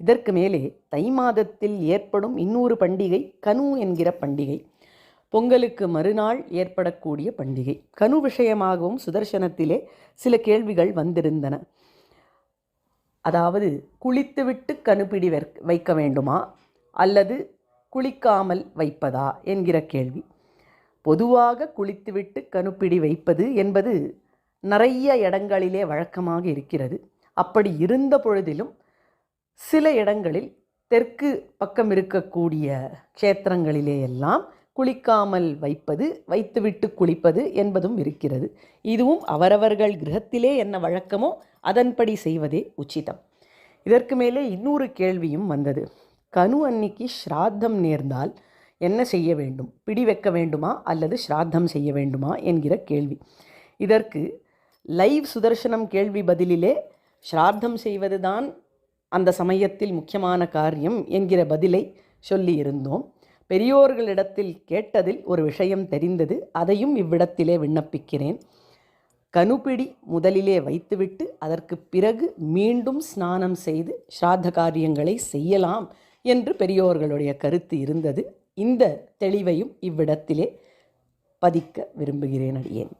இதற்கு மேலே தை மாதத்தில் ஏற்படும் இன்னொரு பண்டிகை கனு என்கிற பண்டிகை. பொங்கலுக்கு மறுநாள் ஏற்படக்கூடிய பண்டிகை. கனு விஷயமாகவும் சுதர்சனத்திலே சில கேள்விகள் வந்திருந்தன. அதாவது குளித்துவிட்டு கணுப்பிடி வைக்க வேண்டுமா? அல்லது குளிக்காமல் வைப்பதா? என்கிற கேள்வி. பொதுவாக குளித்துவிட்டு கணுப்பிடி வைப்பது என்பது நிறைய இடங்களிலே வழக்கமாக இருக்கிறது. அப்படி இருந்த பொழுதிலும் சில இடங்களில் தெற்கு பக்கம் இருக்கக்கூடிய க்ஷேத்திரங்களிலே எல்லாம் குளிக்காமல் வைப்பது வைத்துவிட்டு குளிப்பது என்பதும் இருக்கிறது. இதுவும் அவரவர்கள் கிரகத்திலே என்ன வழக்கமோ அதன்படி செய்வதே உச்சிதம். இதற்கு மேலே இன்னொரு கேள்வியும் வந்தது. கனு அன்னிக்கு ஸ்ராத்தம் நேர்ந்தால் என்ன செய்ய வேண்டும்? பிடி வைக்க வேண்டுமா? அல்லது ஸ்ராத்தம் செய்ய வேண்டுமா? என்கிற கேள்வி. இதற்கு லைவ் சுதர்சனம் கேள்வி பதிலிலே ஸ்ராத்தம் செய்வதுதான் அந்த சமயத்தில் முக்கியமான காரியம் என்கிற பதிலை சொல்லியிருந்தோம் பெரியோர்களிடத்தில் கேட்டதில் ஒரு விஷயம் தெரிந்தது. அதையும் இவ்விடத்திலே விண்ணப்பிக்கிறேன். கனுப்பிடி முதலிலே வைத்துவிட்டு அதற்கு பிறகு மீண்டும் ஸ்நானம் செய்து ஸ்ராத்த காரியங்களை செய்யலாம் என்று பெரியோர்களுடைய கருத்து இருந்தது. இந்த தெளிவையும் இவ்விடத்திலே பதிக்க விரும்புகிறேன் அடியேன்.